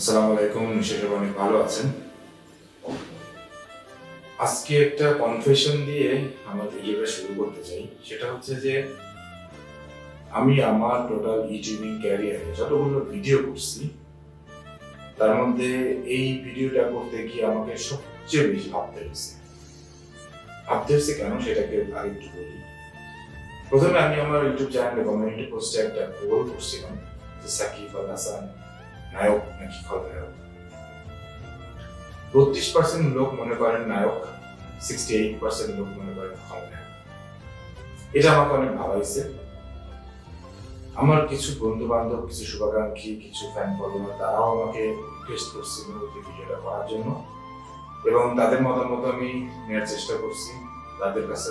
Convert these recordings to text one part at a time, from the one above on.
আসসালামু আলাইকুম ভালো আছেন। আজকে একটা কনফেশন দিয়ে আমার শুরু করতে চাই। সেটা হচ্ছে যে, আমি আমার টোটাল ইউটিউবিং ক্যারিয়ারে যতগুলো ভিডিও করছি, তার মধ্যে এই ভিডিওটা করতে গিয়ে আমাকে সবচেয়ে বেশি ভাবতে হয়েছে। ভাবতে হয়েছে কেন? সেটাকে আরেকটু বলি। প্রথমে আমি আমার ইউটিউব চ্যানেলে কমিউনিটি পোস্টে একটা পোল করছিলাম সাকিব আল হাসান নায়ক নাকি খলনায়ক বত্রিশ পার্সেন্ট লোক মনে করেন নায়ক সিক্সটি এইট পার্সেন্ট লোক মনে করেন খলনায়ক এটা আমাকে অনেক ভাবাইছে। আমার কিছু বন্ধু বান্ধব কিছু শুভাকাঙ্ক্ষী, কিছু ফ্যান ফলোয়ার তারাও আমাকে রিকোয়েস্ট করছিল যে ভিডিওটা করার জন্য। এবং তাদের মতামত আমি নেওয়ার চেষ্টা করছি। তাদের কাছে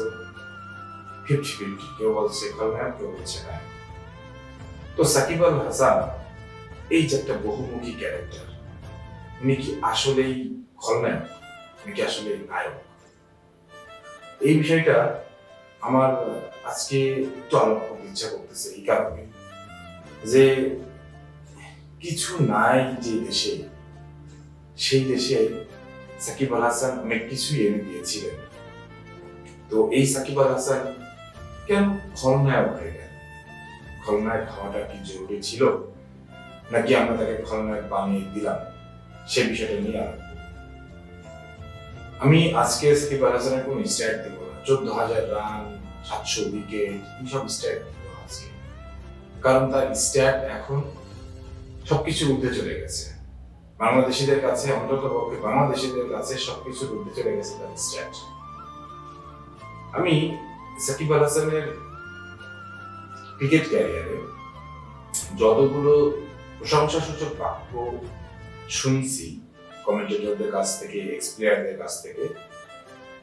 ফিফটি ফিফটি কেউ বলছে খলনায়ক কেউ বলছে নায়ক। তো সাকিব আল হাসান এই যে একটা বহুমুখী ক্যারেক্টার উনি কি আসলেই খলনায়ক নাকি আসলে নায়ক? এই বিষয়টা আমার আজকে একটু আলোক করতে ইচ্ছা করতেছে এই কারণে যে কিছু নাই যে দেশে, সেই দেশে সাকিব আল হাসান অনেক কিছুই এনে দিয়েছিলেন। তো এই সাকিব আল হাসান কেন খলনায়ক হয়ে গেল খলনায়ক হওয়াটা কি জরুরি ছিল? নাকি আমরা তাকে খলনায়ক বানিয়ে দিলাম? সে বিষয়টা নিয়ে আমি আজকে আল হাসানের কোনো স্ট্যাট দিব না। চোদ্দ হাজার রান, সাতশো উইকেট এইসব স্ট্যাট দিব আজকে। কারণ তার স্ট্যাট এখন সবকিছু উঠে চলে গেছে। বাংলাদেশিদের কাছে অন্তত পক্ষে বাংলাদেশিদের কাছে সবকিছু উঠে চলে গেছে তার স্ট্যাট। আমি সাকিব আল হাসানের ক্রিকেট ক্যারিয়ারে যতগুলো প্রশংসাসূচক বাক্য শুনছি কমেন্টেটরদের কাছ থেকে এক্স প্লেয়ারদের কাছ থেকে।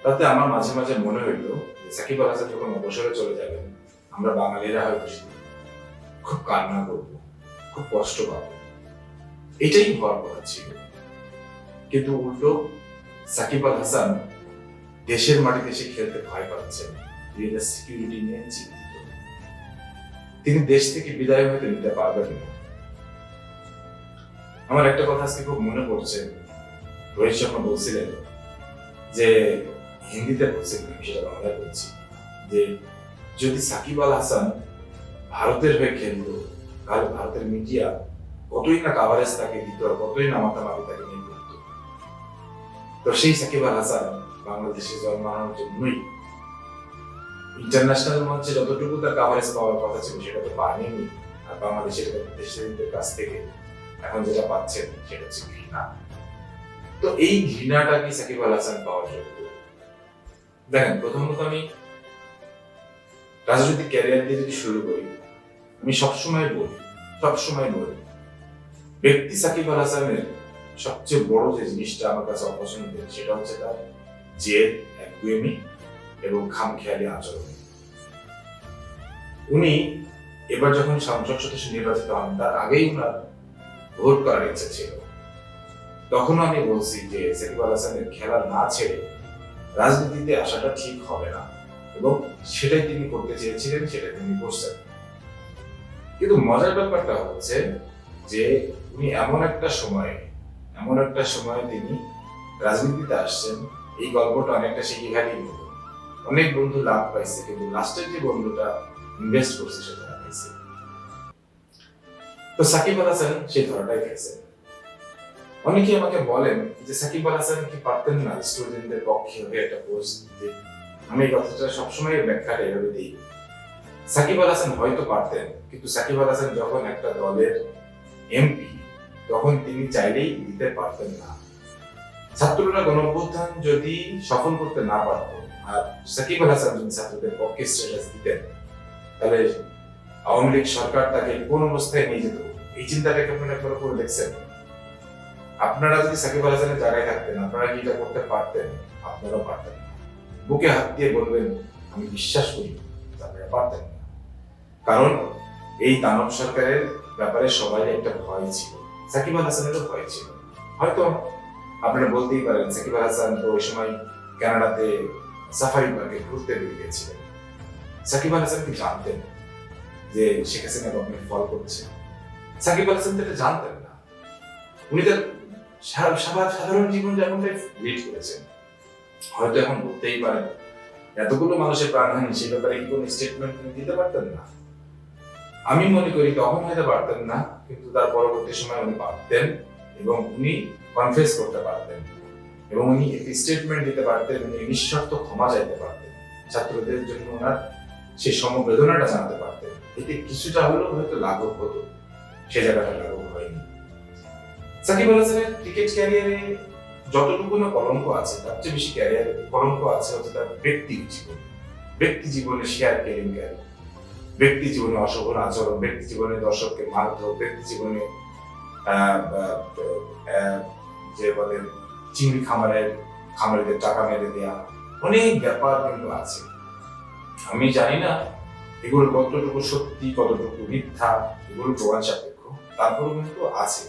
তাতে আমার মাঝে মাঝে মনে হইল যে সাকিব আল হাসান যখন অবসরে চলে যাবেন, আমরা বাঙালিরা হয়তো খুব কান্না করব, খুব কষ্ট পাবো। এটাই হওয়ার কথা ছিল। কিন্তু উল্টো সাকিব আল হাসান দেশের মাটিতে এসে খেলতে ভয় পাচ্ছেন তিনি সিকিউরিটি নিয়ে চিন্তিত। তিনি দেশ থেকে বিদায় হতে নিতে পারবেন না। আমার একটা কথা আজকে খুব মনে পড়ছে। রোহিত শর্মা বলছিলেন যে হিন্দিতে বলছিলেন আমি সেটা বাংলায় বলছি। যে যদি সাকিব আল হাসান ভারতের হয়ে খেলতো তাহলে ভারতের মিডিয়া কতই না কাভারেজ তাকে দিত আর কতই না মাতামাতি তাকে নিয়ে করতো তো সেই সাকিব আল হাসান বাংলাদেশে জন্মানোর জন্যই ইন্টারন্যাশনাল মঞ্চে যতটুকু তার কাভারেজ পাওয়ার কথা ছিল, সেটা তো পায়নি আর বাংলাদেশের দেশের কাছ থেকে এখন যেটা পাচ্ছেন, সেটা হচ্ছে ঘৃণা। তো এই ঘৃণাটা কি সাকিব আল হাসান পাওয়ার যোগ্য দেখেন, প্রথমত আমি রাজনৈতিক ক্যারিয়ার দিয়ে যদি শুরু করি, আমি সবসময় বলি সবসময় বলি, ব্যক্তি সাকিব আল হাসানের সবচেয়ে বড় যে জিনিসটা আমার কাছে অপছন্দের সেটা হচ্ছে তার জেদ, একগুয়েমি এবং খামখেয়ালি আচরণ। উনি এবার যখন সংসদ সদস্য নির্বাচিত হন, তার আগেই উনার ভোট করার ইচ্ছা ছিল। তখনও আমি বলছি যে সাকিব হাসানের খেলা না ছেড়ে রাজনীতিতে আসাটা ঠিক হবে না এবং সেটাই তিনি করতে চেয়েছিলেন, সেটা তিনি করছেন। কিন্তু মজার ব্যাপারটা হচ্ছে যে উনি এমন একটা সময়ে, এমন একটা সময়ে তিনি রাজনীতিতে আসছেন। এই গল্পটা অনেকটা খালি মতো অনেক বন্ধু লাভ পাইছে, কিন্তু লাস্টের যে বন্ধুটা ইনভেস্ট করছে, সেটা পাইছে। তো সাকিব আল হাসান সেই ধরাটাই খেয়েছেন অনেকে আমাকে বলেন যে সাকিব আল হাসান কি পারতেন না স্টুডেন্টদের পক্ষে হয়ে একটা পোস্ট দিতে। আমি এই কথাটা সবসময় ব্যাখ্যাটা এভাবে দিই। সাকিব আল হাসান হয়তো পারতেন, কিন্তু সাকিব আল হাসান যখন একটা দলের এমপি, তখন তিনি চাইলেই দিতে পারতেন না। ছাত্ররা গণঅভ্যুত্থান যদি সফল করতে না পারত, আর সাকিব আল হাসান যদি ছাত্রদের পক্ষে স্ট্যাটাস দিতেন, তাহলে আওয়ামী লীগ সরকার তাকে কোন অবস্থায় নিয়ে যেত? এই চিন্তাটাকে আপনারা একবার করে দেখছেন? আপনারা যদি সাকিব আল হাসানের জায়গায় থাকতেন, আপনারা কি এটা করতে পারতেন? আপনারাও পারতেন বুকে হাত দিয়ে বলবেন, আমি বিশ্বাস করি আপনারা পারতেন কারণ এই দানব সরকারের ব্যাপারে সবাই একটা ভয় ছিল। সাকিব আল হাসানেরও ভয় ছিল। হয়তো আপনারা বলতেই পারেন, সাকিব আল হাসান তো ওই সময় কানাডাতে সাফারি পার্কে ঘুরতে বেরিয়ে গেছিলেন সাকিব আল হাসান কি জানতেন? যে শেখ হাসিনা গভর্নমেন্ট ফল করছে। সাকিব আল হাসান এটা জানতেন না। উনি তার সাধারণ জীবনযাপনটাই লিড করেছেন। হয়তো এখন বলতেই পারেন, এতগুলো মানুষের প্রাণহানি সে ব্যাপারে কি কোনো স্টেটমেন্ট দিতে পারতেন না? আমি মনে করি তখন হয়তো পারতেন না, কিন্তু তার পরবর্তী সময় উনি পারতেন এবং উনি কনফেস করতে পারতেন। এবং উনি একটি স্টেটমেন্ট দিতে পারতেন, উনি নিঃস্বার্থ ক্ষমা চাইতে পারতেন। ছাত্রদের জন্য ওনার সেই সমবেদনাটা জানাতে পারতেন। এতে কিছুটা হলেও হয়তো লাঘব হতো। সে জায়গাটা লাঘব হয়নি। সাকিব আল হাসানের ক্রিকেট ক্যারিয়ারে যতটুকু না কলঙ্ক আছে, তার চেয়ে বেশি ক্যারিয়ার কলঙ্ক আছে হচ্ছে তার ব্যক্তি জীবন। ব্যক্তি জীবনে শেয়ার কেলেঙ্কারি ব্যক্তি জীবনে অশোভন আচরণ, ব্যক্তি জীবনে দর্শককে মারধর, ব্যক্তি জীবনে যে বলে চিংড়ি খামারের, খামারিদের টাকা মেরে দেওয়া অনেক ব্যাপার কিন্তু আছে। আমি জানি না এগুলো কতটুকু সত্যি, কতটুকু মিথ্যা, এগুলো প্রমাণ সাপেক্ষ। তারপরেও কিন্তু আছে।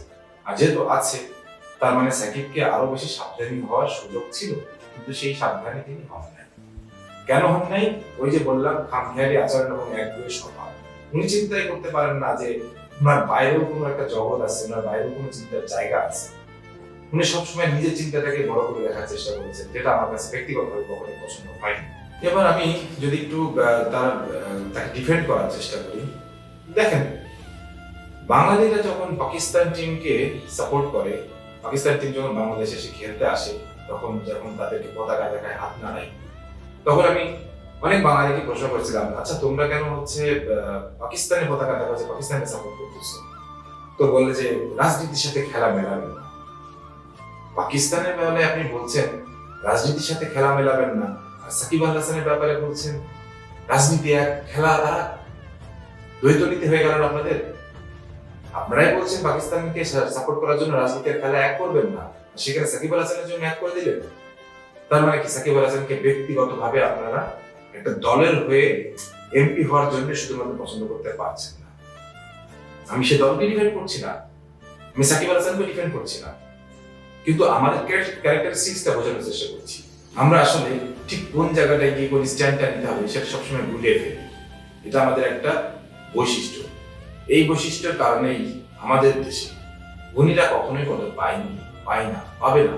আর যেহেতু আছে, তার মানে সাকিবকে আরও বেশি সাবধানী হওয়ার সুযোগ ছিল, কিন্তু সেই সাবধানী তিনি হন নাই। কেন হন নাই? ওই যে বললাম খামখেয়ালি আচরণ এবং এক দুই স্বভাব। উনি চিন্তাই করতে পারেন না যে ওনার বাইরেও কোনো একটা জগৎ আছে, ওনার বাইরেও কোনো চিন্তার জায়গা আছে। উনি সবসময় নিজের চিন্তাটাকে বড় করে দেখার চেষ্টা করেছেন, যেটা আমার কাছে ব্যক্তিগতভাবে কখনোই পছন্দ হয়নি। এবার আমি যদি একটু তার তাকে ডিফেন্ড করার চেষ্টা করি। দেখেন বাঙালিরা যখন পাকিস্তান টিমকে সাপোর্ট করে পাকিস্তান টিম যখন বাংলাদেশে এসে খেলতে আসে তখন যখন তাদেরকে পতাকা দেখায় হাত নাড়ায় তখন আমি অনেক বাঙালিকে প্রশ্ন করেছিলাম আচ্ছা তোমরা কেন হচ্ছে আহ, পাকিস্তানের পতাকা দেখা হচ্ছে পাকিস্তানকে সাপোর্ট করতেছো? তো বললে যে রাজনীতির সাথে খেলা মেলাবেন না। পাকিস্তানের মেলায় আপনি বলছেন রাজনীতির সাথে খেলা মেলাবেন না। সাকিব আল হাসানের ব্যাপারে বলছেন, রাজনীতি এক খেলা আর দ্বৈত নীতি হয়ে গেল আপনাদের? আপনারাই বলছেন পাকিস্তানকে সাপোর্ট করার জন্য রাজনীতির খেলা এক করবেন না। সেখানে সাকিব আল হাসানের জন্য এক করে দিলেন। তার মানে কি সাকিব আল হাসানকে ব্যক্তিগতভাবে আপনারা একটা দলের হয়ে এমপি হওয়ার জন্য শুধুমাত্র পছন্দ করতে পারছেন না। আমি সে দলকে ডিফেন্ড করছি না। আমি সাকিব আল হাসানকে ডিফেন্ড করছি না। কিন্তু আমাদের ক্যারেক্টারিস্টিক্সটা বোঝানোর চেষ্টা করছি। আমরা আসলে ঠিক কোন জায়গাটায় গিয়ে কোন স্ট্যান্ডটা নিতে হবে সেটা সবসময় গুলিয়ে ফেলি। এটা আমাদের একটা বৈশিষ্ট্য। এই বৈশিষ্ট্যের কারণেই আমাদের দেশে ধনীরা কখনোই পদক পায়নি পায় না, পাবে না।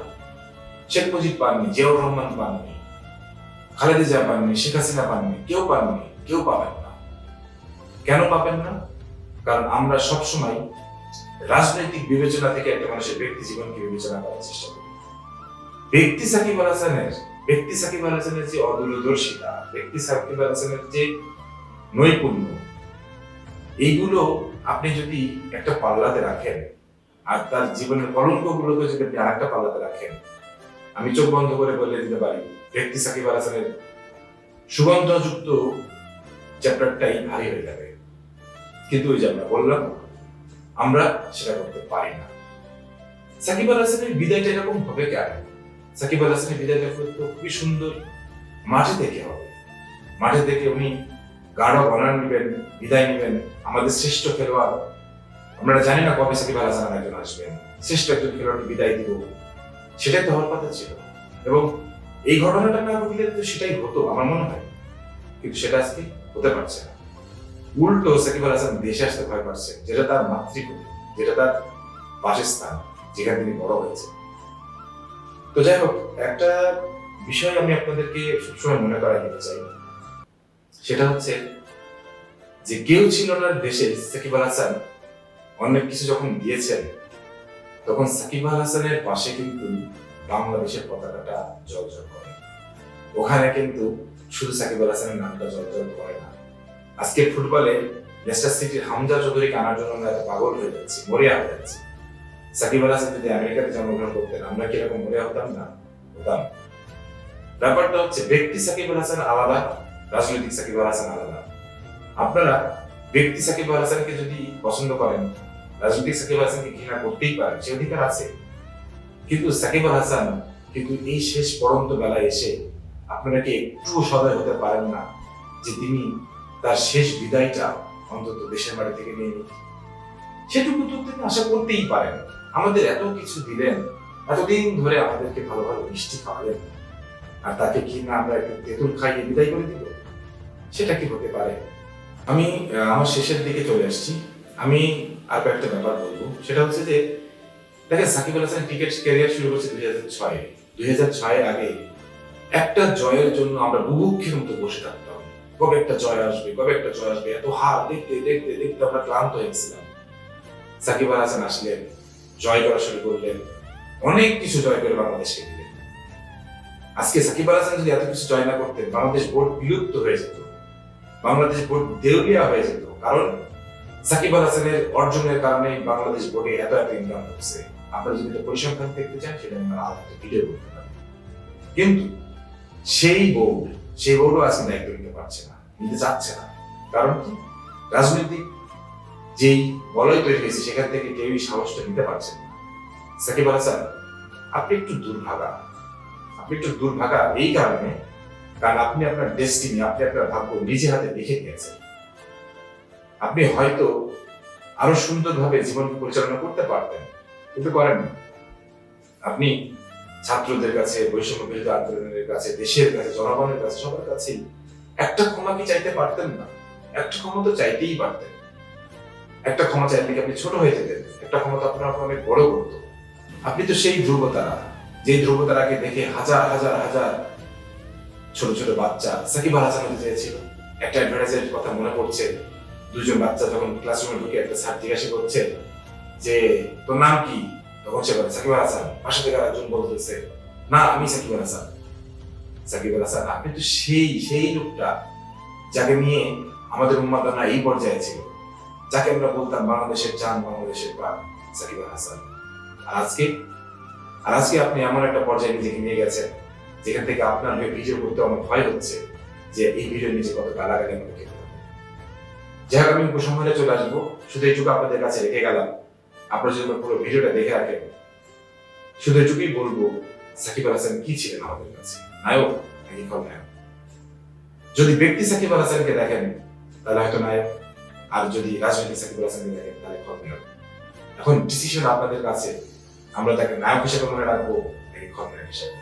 শেখ মুজিব পাননি জিয়াউর রহমান পাননি খালেদা জিয়া পাননি শেখ হাসিনা পাননি কেউ পাননি কেউ পাবেন না। কেন পাবেন না? কারণ আমরা সবসময় রাজনৈতিক বিবেচনা থেকে একটা মানুষের ব্যক্তি জীবনকে বিবেচনা করার চেষ্টা করি। ব্যক্তি সাকিব আল হাসানের ব্যক্তি সাকিব আল হাসানের যে অদূরদর্শিতা, ব্যক্তি সাকিব আল হাসানের যে নৈপুণ্য, এইগুলো আপনি যদি একটা পাল্লাতে রাখেন, আর তার জীবনের কলঙ্কগুলোকে যদি আপনি আরেকটা পাল্লাতে রাখেন, আমি চোখ বন্ধ করে বলে দিতে পারি, ব্যক্তি সাকিব আল হাসানের সুগন্ধযুক্ত চ্যাপ্টারটাই ভারী হয়ে যাবে। কিন্তু ওই যে আমরা বললাম, আমরা সেটা করতে পারি না। সাকিব আল হাসানের বিদায়টা এরকম হবে কেন? সাকিব আল হাসানের বিদায়টা তো খুবই সুন্দর। মাঠে থেকে হবে। মাঠে থেকে উনি গাঢ় অনার নেবেন, বিদায় নেবেন আমাদের শ্রেষ্ঠ খেলোয়াড়। আমরা জানি না কবে সাকিব আল হাসান একজন আসবেন। শ্রেষ্ঠ একজন খেলোয়াড়কে বিদায় দিব। সেটাই তো হওয়ার কথা ছিল। এবং এই ঘটনাটা না ঘটলে তো সেটাই হতো, আমার মনে হয়। কিন্তু সেটা আজকে হতে পারছে না। উল্টো সাকিব আল হাসান দেশে আসতে ভয় পাচ্ছে, যেটা তার মাতৃভূমি, যেটা তার বাসস্থান, যেখানে তিনি বড় হয়েছে তো যাই হোক, একটা বিষয় আমি আপনাদেরকে সবসময় মনে করাই দিতে চাই। সেটা হচ্ছে যে কেউ ছিল না দেশে, সাকিব আল হাসান। অনেক কিছু যখন দিয়েছেন, তখন সাকিব আল হাসানের পাশে কিন্তু বাংলাদেশের পতাকাটা জলজল করে। ওখানে কিন্তু শুধু সাকিব আল হাসানের নামটা জল জলজল করে না। আজকে ফুটবলে লেস্টার সিটির হামজা চৌধুরীকে আনার জন্য আমরা পাগল হয়ে যাচ্ছি, মরিয়া হয়ে যাচ্ছি। আমেরিকাতে জন্মগ্রহণ করতেন, আমরা কি এরকম মরিয়া হতাম? না, হতাম। ব্যাপারটা হচ্ছে, ব্যক্তি সাকিব আল হাসান আলাদা, রাজনৈতিক সাকিব আল হাসান আলাদা। আপনারা ব্যক্তি সাকিব আল হাসানকে যদি পছন্দ করেন, রাজনৈতিক সাকিব হাসানকে ঘৃণা করতেই পারেন, সে অধিকার আছে। কিন্তু সাকিব আল হাসান কিন্তু এই শেষ পরন্ত বেলায় এসে আপনারা কি একটু সদয় হতে পারেন না যে তিনি তার শেষ বিদায়টা অন্তত দেশের বাড়ি থেকে নিয়ে সেটুকু তো তিনি আশা করতেই পারেন। আমাদের এত কিছু দিলেন, এতদিন ধরে আমাদেরকে ভালো ভালো মিষ্টি খাওয়ালেন। আর তাকে কি না আমরা একটু তেঁতুল খাইয়ে বিদায় করে দিব? সেটা কি হতে পারে? আমি আমার শেষের দিকে চলে আসছি। আমি আর কয়েকটা ব্যাপার বলব। সেটা হচ্ছে যে, দেখেন সাকিব আল হাসান ক্রিকেট ক্যারিয়ার শুরু করছে দুই হাজার ছয়ে। দুই হাজার ছয়ের আগে একটা জয়ের জন্য আমরা বুভুক্ষের মতো বসে থাকতাম। কবে একটা জয় আসবে, কবে একটা জয় আসবে, এত হার, দেখতে দেখতে দেখতে আমরা ক্লান্ত হয়ে গেছিলাম। সাকিব আল হাসান আসলেন। জয় করা শুরু করলেন। অনেক কিছু জয় করে বাংলাদেশকে দিলেন আজকে সাকিব আল হাসান যদি এত কিছু জয় না করতেন, বাংলাদেশ বোর্ড বিলুপ্ত হয়ে যেত। বাংলাদেশ বোর্ড দেউলিয়া হয়ে যেত। কারণ সাকিব আল হাসানের অর্জনের কারণে বাংলাদেশ বোর্ডে এত এত ইনকাম হচ্ছে আপনারা যদি পরিসংখ্যান দেখতে চান, সেটা আমরা আলাদা ভিডিও করতে পারি। কিন্তু সেই বোর্ড, সেই বোর্ডও আজকে দায়িত্ব নিতে পারছে না, নিতে চাচ্ছে না। কারণ কি? রাজনৈতিক যেই বলয় তৈরি হয়েছে, সেখান থেকে কেউই সাহসটা নিতে পারছে না। সাকিব আল হাসান, আপনি একটু দুর্ভাগা। আপনি একটু দুর্ভাগা এই কারণে, কারণ আপনি আপনার ডেস্টিনি আপনি আপনার ভাগ্য নিজে হাতে লিখে নিয়েছেন। আপনি হয়তো আরও সুন্দরভাবে জীবনকে পরিচালনা করতে পারতেন, কিন্তু করেন আপনি ছাত্রদের কাছে বৈষম্য বিরোধী আন্দোলনের কাছে, দেশের কাছে, জনগণের কাছে, সবার কাছে একটা ক্ষমা কি চাইতে পারতেন না? একটা ক্ষমা তো চাইতেই পারতেন। একটা ক্ষমা চাইলে আপনি ছোট হয়ে যেতেন একটা ক্ষমতা আপনার অনেক বড় করতো। আপনি তো সেই ধ্রুবতারা যে ধ্রুবতারাকে দেখে হাজার হাজার হাজার ছোট ছোট বাচ্চা, সাকিব আল হাসান হতে চেয়েছিল। একটা অ্যাডভার্টাইজের কথা মনে পড়ছে দুজন বাচ্চা যখন ক্লাসরুমে ঢুকে একটা স্যার জিজ্ঞাসা করছে যে, তোর নাম কি? তখন সে বলে, সাকিব আল হাসান পাশে থেকে একজন বলতেছে, না, আমি সাকিব আল হাসান। সাকিব আল হাসান, আপনি তো সেই সেই লোকটা যাকে নিয়ে আমাদের উন্মাদনা এই পর্যায়ে ছিল। যাকে আমরা বলতাম বাংলাদেশের চান বাংলাদেশের প্রাণ, সাকিব হাসান। আজকে, আর আজকে আপনি এমন একটা পর্যায়ে নিজেকে নিয়ে গেছেন, যেখান থেকে আপনার হয়ে ভিডিও করতে আমার ভয় হচ্ছে যে এই ভিডিও নিচে কত গালাগালি আমাকে যাই হোক, আমি উপসংহারে চলে আসব। শুধু এইটুকু আপনাদের কাছে রেখে গেলাম। আপনারা যদি পুরো ভিডিওটা দেখে রাখেন, শুধু এটুকুই বলব, সাকিব আল হাসান কি ছিলেন আমাদের কাছে? নায়ক নাকি যদি ব্যক্তি সাকিব আল হাসানকে দেখেন, তাহলে হয়তো নায়ক আর যদি রাজনৈতিক সাকিব আল হাসানকে দেখেন তাহলে খলনায়ক এখন ডিসিশন আপনাদের কাছে, আমরা তাকে নায়ক হিসেবে মনে রাখব নাকি খলনায়ক হিসেবে?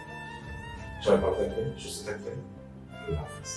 সবাই ভালো থাকবেন, সুস্থ থাকবেন। আল্লাহ হাফিজ।